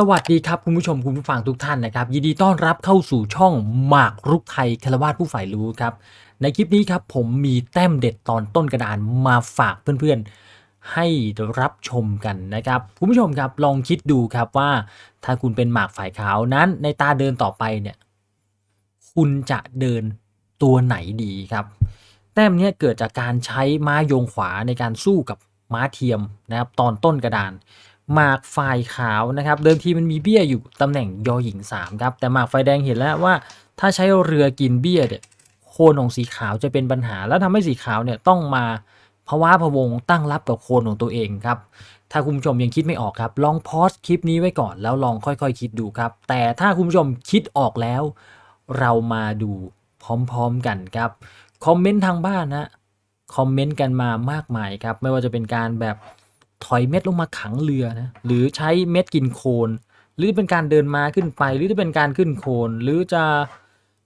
สวัสดีครับคุณผู้ชมคุณผู้ฟังทุกท่านนะครับยินดีต้อนรับเข้าสู่ช่องหมากรุกไทยคารวาสผู้ใฝ่รู้ครับ ในคลิปนี้ครับผมมีแต้มเด็ดตอนต้นกระดานมาฝากเพื่อนๆ ให้รับชมกันนะครับ คุณผู้ชมครับลองคิดดูครับว่า ถ้าคุณเป็นหมากฝ่ายขาวนั้น ในตาเดินต่อไปเนี่ยคุณจะเดินตัวไหนดีครับ แต้มเนี้ยเกิดจากการใช้ม้ายงขวาในการสู้กับม้าเทียมนะครับตอนต้นกระดาน หมากฝ่ายขาวนะครับเดิมทีมันมีเบี้ยอยู่ตำแหน่งยอหญิง3ครับแต่หมากไฟแดงเห็นแล้วว่า ถ้าใช้เรือกินเบี้ยเนี่ยโคนของสีขาวจะเป็นปัญหา แล้วทำให้สีขาวเนี่ยต้องมาภาวะพะวงตั้งรับกับโคนของตัวเองครับถ้าคุณผู้ชมยังคิดไม่ออกครับ ลองพอสคลิปนี้ไว้ก่อนแล้วลองค่อยๆ คิดดูครับ แต่ถ้าคุณผู้ชมคิดออกแล้ว เรามาดูพร้อมๆกันครับคอมเมนต์ทางบ้านนะคอมเมนต์กันมามากมายครับไม่ว่าจะเป็นการแบบ ถอยเม็ดลงมาขังเรือนะหรือใช้เม็ดกินโคลนหรือเป็นการเดินมาขึ้นไป หรือจะเป็นการขึ้นโคลนหรือจะ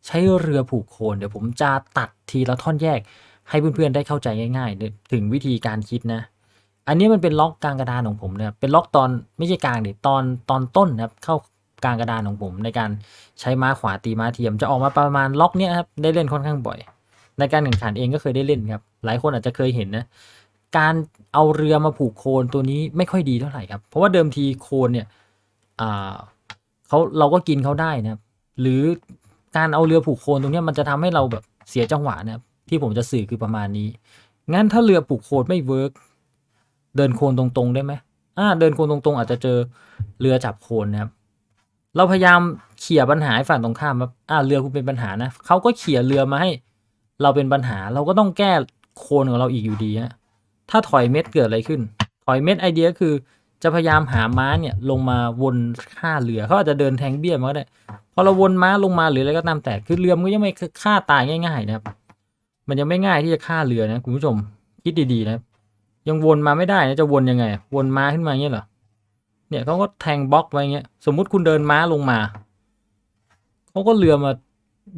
ใช้เรือผูกโคลนเดี๋ยวผมจะตัดทีละท่อนแยก ให้เพื่อนๆได้เข้าใจง่ายๆ ถึงวิธีการคิดนะ อันนี้มันเป็นล็อกกลางกระดานของผมนะครับเป็นล็อกตอนไม่ใช่กลางดิตอนตอนต้นนะครับเข้ากลางกระดานของผมในการใช้ม้าขวาตีม้าเทียมจะออกมาประมาณล็อกเนี้ยครับได้เล่นค่อนข้างบ่อย ในการแข่งขันเองก็เคยได้เล่นครับหลายคนอาจจะเคยเห็นนะ การเอาเรือมาผูกโคนตัวนี้ไม่ค่อยดีเท่าไหร่ครับ เพราะว่าเดิมทีโคนเนี่ยเขาเราก็กินเขาได้นะครับ หรือการเอาเรือผูกโคนตรงนี้มันจะทำให้เราแบบเสียจังหวะนะครับ ที่ผมจะสื่อคือประมาณนี้ งั้นถ้าเรือผูกโคนไม่เวิร์กเดินโคนตรงๆได้ไหมอ่าเดินโคนตรงๆ อาจจะเจอเรือจับโคนนะครับ เราพยายามเขี่ยปัญหาฝั่งตรงข้ามครับอ่าเรือคุณเป็นปัญหานะเขาก็เขี่ยเรือมาให้ เราเป็นปัญหาเราก็ต้องแก้โคนของเราอีกอยู่ดีฮะ ถ้าถอยเม็ดเกิดอะไรขึ้น ถอยเม็ดไอเดียคือจะพยายามหาม้าเนี่ยลงมาวนฆ่าเรือเขาอาจจะเดินแทงเบี้ยมาก็ได้ พอเราวนม้าลงมาหรืออะไรก็ตามแต่คือเรือมันก็ยังไม่ฆ่าตายง่ายๆนะครับ มันยังไม่ง่ายที่จะฆ่าเรือนะคุณผู้ชมคิดดีๆนะยังวนมาไม่ได้นะจะวนยังไง วนม้าขึ้นมาอย่างเงี้ยเหรอเนี่ยเขาก็แทงบล็อกไว้เงี้ยสมมุติคุณเดินม้าลงมาเขาก็เรือมา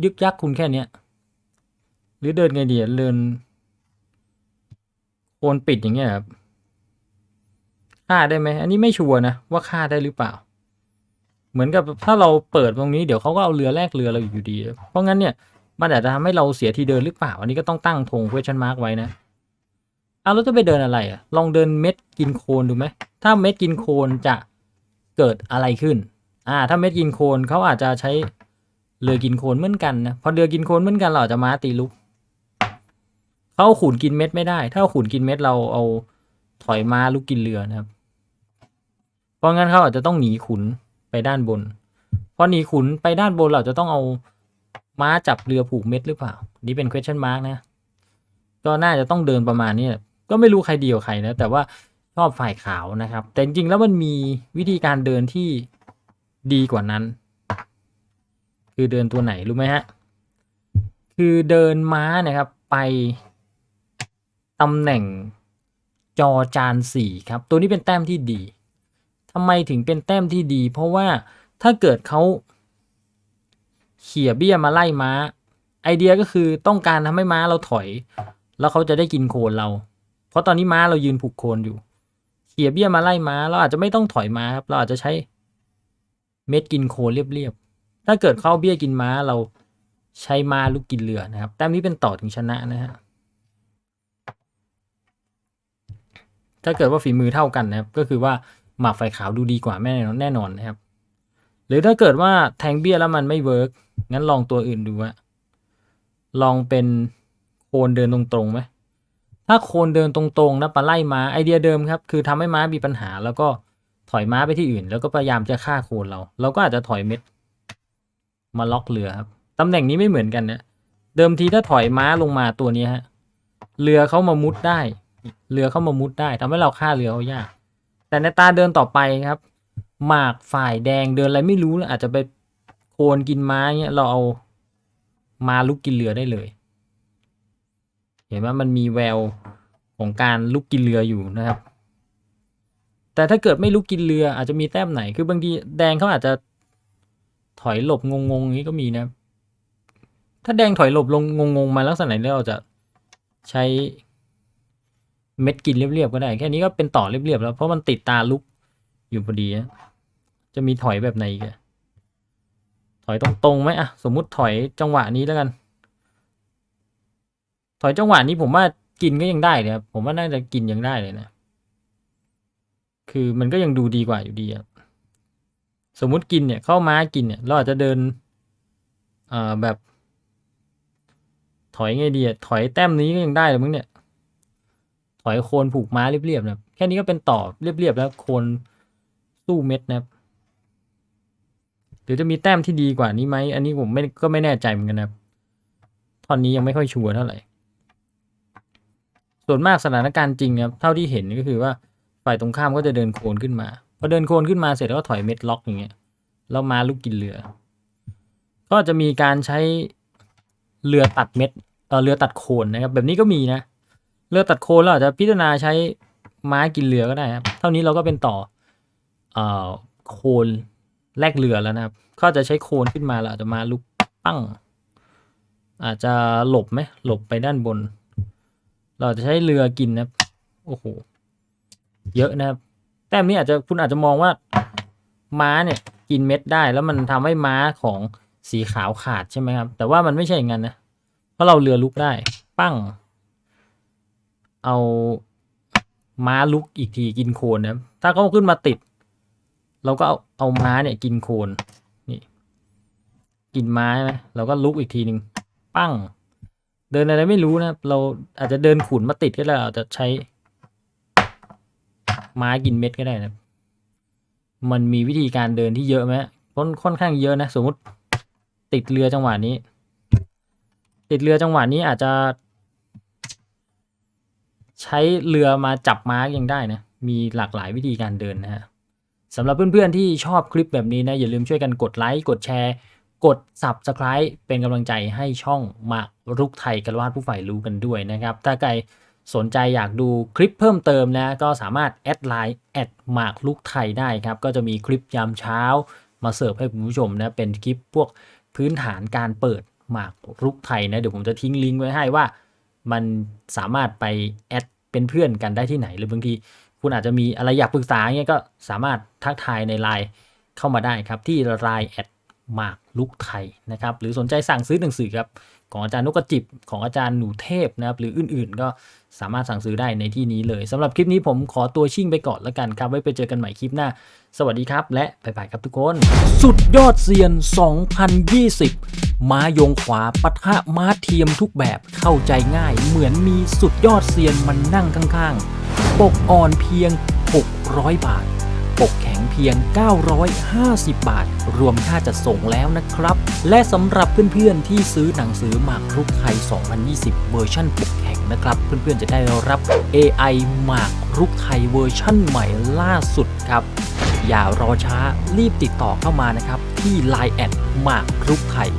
ยึกยักคุณแค่เนี้ยหรือเดินไงดีอะเดิน โอนปิดอย่างเงี้ยครับฆ่าได้ไหมอันนี้ไม่ชัวร์นะว่าฆ่าได้หรือเปล่า เหมือนกับถ้าเราเปิดตรงนี้เดี๋ยวเขาก็เอาเรือแลกเรือเราอยู่ดี เพราะงั้นเนี่ยมันอาจจะทำให้เราเสียทีเดินหรือเปล่า อันนี้ก็ต้องตั้งธง question mark ไว้นะเอาแล้วจะไปเดินอะไรอะ ลองเดินเม็ดกินโคลนดูไหม ถ้าเม็ดกินโคลนจะเกิดอะไรขึ้น อ่า ถ้าเม็ดกินโคลนเขาอาจจะใช้เรือกินโคลนเหมือนกันนะ พอเรือกินโคลนเหมือนกันเราจะมาตีลุก เขาเอาขุนกินเม็ดไม่ได้ ถ้าเอาขุนกินเม็ดเราเอาถอยม้าลุกกินเรือนะครับ เพราะงั้นเขาอาจจะต้องหนีขุนไปด้านบน พอหนีขุนไปด้านบนเราจะต้องเอาม้าจับเรือผูกเม็ดหรือเปล่า นี่เป็น question mark นะ ก็น่าจะต้องเดินประมาณนี้ก็ไม่รู้ใครเดีกว่าใครนะ แต่ว่าชอบฝ่ายขาวนะครับ แต่จริงๆแล้วมันมีวิธีการเดินที่ดีกว่านั้น คือเดินตัวไหนรู้ไหมฮะ คือเดินม้านะครับไป ตำแหน่งจอจานสี่ครับ ตัวนี้เป็นแต้มที่ดีทำไมถึงเป็นแต้มที่ดี เพราะว่าถ้าเกิดเขาเขี่ยเบี้ยมาไล่ม้า ไอเดียก็คือต้องการทำให้ม้าเราถอย แล้วเขาจะได้กินโคนเรา เพราะตอนนี้ม้าเรายืนผูกโคนอยู่ เขี่ยเบี้ยมาไล่ม้า เราอาจจะไม่ต้องถอยม้าครับ เราอาจจะใช้เม็ดกินโคนเรียบๆ ถ้าเกิดเข้าเบี้ยกินม้าเราใช้ม้าลูกกินเรือนะครับ แต้มนี้เป็นต่อถึงชนะนะฮะ ถ้าเกิดว่าฝีมือเท่ากันนะครับ ก็คือว่าหมากไฟขาวดูดีกว่าแน่นอนแน่นอนนะครับ หรือถ้าเกิดว่าแทงเบี้ยแล้วมันไม่เวิร์กงั้นลองตัวอื่นดูว่าลองเป็นโคนเดินตรงๆไหมถ้าโคนเดินตรงๆนะปลาไล่ม้าไอเดียเดิมครับ คือทำให้ม้ามีปัญหา แล้วก็ถอยม้าไปที่อื่น แล้วก็พยายามจะฆ่าโคนเรา เราก็อาจจะถอยเม็ด มาล็อกเรือครับตำแหน่งนี้ไม่เหมือนกันนะเดิมทีถ้าถอยม้าลงมาตัวนี้ฮะเรือเขามามุดได้ เรือเข้ามามุดได้ทำให้เราฆ่าเรือเขายาก แต่ในตาเดินต่อไปครับ หมากฝ่ายแดงเดินอะไรไม่รู้แล้วอาจจะไปโคนกินม้าเงี้ยเราเอามาลุกกินเรือได้เลย เห็นว่ามันมีแววของการลุกกินเรืออยู่นะครับ แต่ถ้าเกิดไม่ลุกกินเรืออาจจะมีแต้มไหน คือบางทีแดงเขาอาจจะถอยหลบงงๆอย่างนี้ก็มีนะ ถ้าแดงถอยหลบลงงงๆมาลักษณะนี้เราจะใช้ เม็ดกินเรียบๆก็ได้ แค่นี้ก็เป็นต่อเรียบๆแล้วเพราะมันติดตาลุกอยู่พอดีจะมีถอยแบบไหนกอะถอยตรงๆไหมอะสมมุติถอยจังหวะนี้แล้วกัน ถอยจังหวะนี้ผมว่ากินก็ยังได้เลยครับผมว่าน่าจะกินยังได้เลยนะ คือมันก็ยังดูดีกว่าอยู่ดีอะสมมุติกินเนี่ยเข้าม้ากินเนี่ย เราอาจจะเดินเอ่อแบบ ถอยไงดีอะถอยแต้มนี้ก็ยังได้เลยมึงเนี่ย ถอยโคนผูกม้าเรียบๆนะครับ แค่นี้ก็เป็นต่อเรียบๆแล้วโคนสู้เม็ดนะครับหรือจะมีแต้มที่ดีกว่านี้ไหม อันนี้ผมไม่ก็ไม่แน่ใจเหมือนกันนะครับตอนนี้ยังไม่ค่อยชัวร์เท่าไหร่ ส่วนมากสถานการณ์จริงนะครับเท่าที่เห็นก็คือว่าฝ่ายตรงข้ามก็จะเดินโคนขึ้นมา พอเดินโคนขึ้นมาเสร็จแล้วก็ถอยเม็ดล็อกอย่างเงี้ย แล้วมาลูกกินเรือ ก็จะมีการใช้เรือตัดเม็ดเออเรือตัดโคนนะครับ แบบนี้ก็มีนะ เรือตัดโคนเราอาจจะพิจารณาใช้ม้ากินเรือก็ได้ครับ เท่านี้เราก็เป็นต่อเอ่อโคนแลกเรือแล้วนะครับก็จะใช้โคนขึ้นมาแล้วอาจจะมาลุกปั้ง อาจจะหลบไหมหลบไปด้านบน เราจะใช้เรือกินนะครับโอ้โหเยอะนะครับ แต้มนี้อาจจะคุณอาจจะมองว่าม้าเนี่ยกินเม็ดได้แล้วมันทำให้ม้าของสีขาวขาดใช่ไหมครับ แต่ว่ามันไม่ใช่อย่างนั้นนะ เพราะเราเรือลุกได้ ปั้ง เอาม้าลุกอีกทีกินโคนนะถ้าเขาขึ้นมาติด เราก็เอาเอาม้าเนี่ยกินโคนนี่ กินม้าใช่ไหมเราก็ลุกอีกทีหนึ่งปั้ง เดินอะไรไม่รู้นะเราอาจจะเดินขุนมาติดก็ได้อาจจะใช้ ม้ากินเม็ดก็ได้นะมันมีวิธีการเดินที่เยอะไหมค่อนค่อนข้างเยอะนะ สมมติติดเรือจังหวะนี้ ติดเรือจังหวะนี้อาจจะ ใช้เรือมาจับม้ายังได้นะ มีหลากหลายวิธีการเดินนะฮะสำหรับเพื่อนๆที่ชอบคลิปแบบนี้นะ อย่าลืมช่วยกันกดไลค์กดแชร์ กด Subscribe เป็นกำลังใจให้ช่องมารุกไทยกระวาดผู้ฝ่ายรู้กันด้วยนะครับ ถ้าใครสนใจอยากดูคลิปเพิ่มเติมนะก็สามารถแอดไลน์แอดมากรุกไทยได้ครับ ก็จะมีคลิปยามเช้ามาเสิร์ฟให้คุณผู้ชมนะเป็นคลิปพวกพื้นฐานการเปิดหมากรุกไทยนะเดี๋ยวผมจะทิ้งลิงก์ไว้ให้ว่า มันสามารถไปแอดเป็นเพื่อนกันได้ที่ไหน หรือบางทีคุณอาจจะมีอะไรอยากปรึกษาเงี้ยก็สามารถทักทายในไลน์เข้ามาได้ครับ ที่ไลน์แอดหมากลุกไทยนะครับหรือสนใจสั่งซื้อหนังสือครับของอาจารย์นกกระจิบของอาจารย์หนูเทพนะครับหรืออื่นๆ ก็สามารถสั่งซื้อได้ในที่นี้เลยสำหรับคลิปนี้ผมขอตัวชิ่งไปก่อนแล้วกันครับ ไว้ไปเจอกันใหม่คลิปหน้า สวัสดีครับ และบ๊ายบายครับทุกคน สุดยอดเซียน 2020ม้ายงขวาปะทะม้าเทียมทุกแบบเข้าใจง่ายเหมือนมีสุดยอดเซียนมันนั่งข้างๆ ปกอ่อนเพียง 600 บาท ปกแข็งเพียง 950 บาท รวมค่าจัดส่งแล้วนะครับ และสำหรับเพื่อนๆที่ซื้อหนังสือหมากรุกไทย 2020 เวอร์ชันปกแข็งนะครับ เพื่อนๆจะได้รับ AI หมากรุกไทยเวอร์ชั่นใหม่ล่าสุดครับอย่ารอช้ารีบติดต่อเข้ามานะครับ ที่ Line แอดหมากรุกไทย